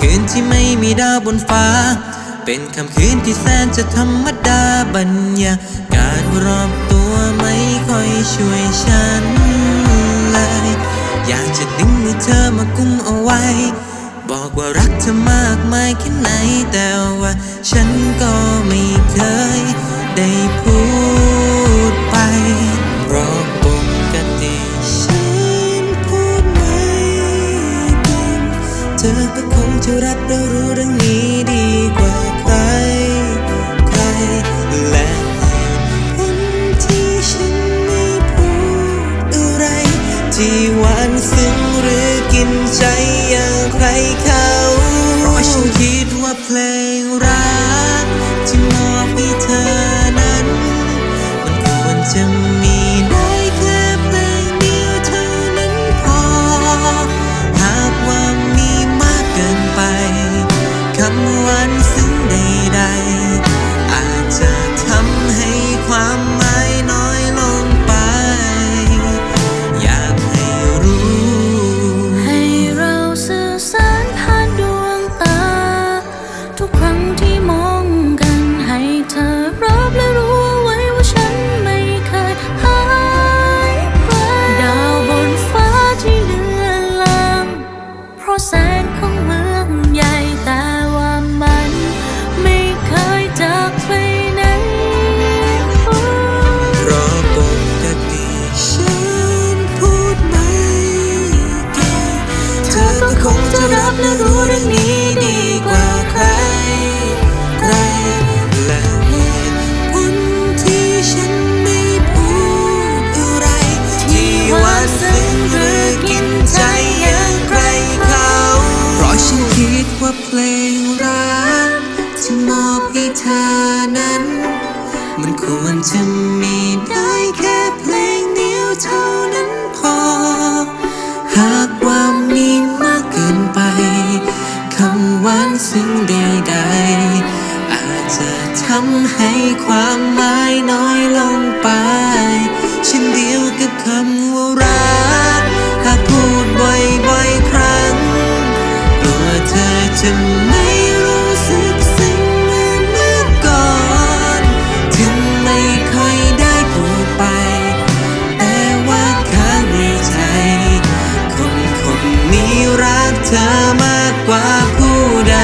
คืนที่ไม่มีดาวบนฟ้า เป็นค่ำคืนที่แสนจะธรรมดาบรรยากาศรอบตัวไม่ค่อยช่วยฉันเลย อยากจะดึงมือเธอมากุมเอาไว้ บอกว่ารักเธอมากมายแค่ไหนแต่ว่าฉันก็ ที่หวานซึ้งหรือกินใจอย่างใครเขาเพราะฉันคิดว่าเพลงรักที่มอบให้เธอ จะ ทำให้ความหมายน้อยลงไป เช่นเดียวกับคำว่ารัก หากพูดบ่อยๆครั้งกลัวเธอจะไม่รู้สึกซึ้งเหมือนเมื่อก่อน ถึงไม่ค่อยได้พูดไป แต่ว่าข้างในใจ คนคนนี้รักเธอมากกว่าผู้ใด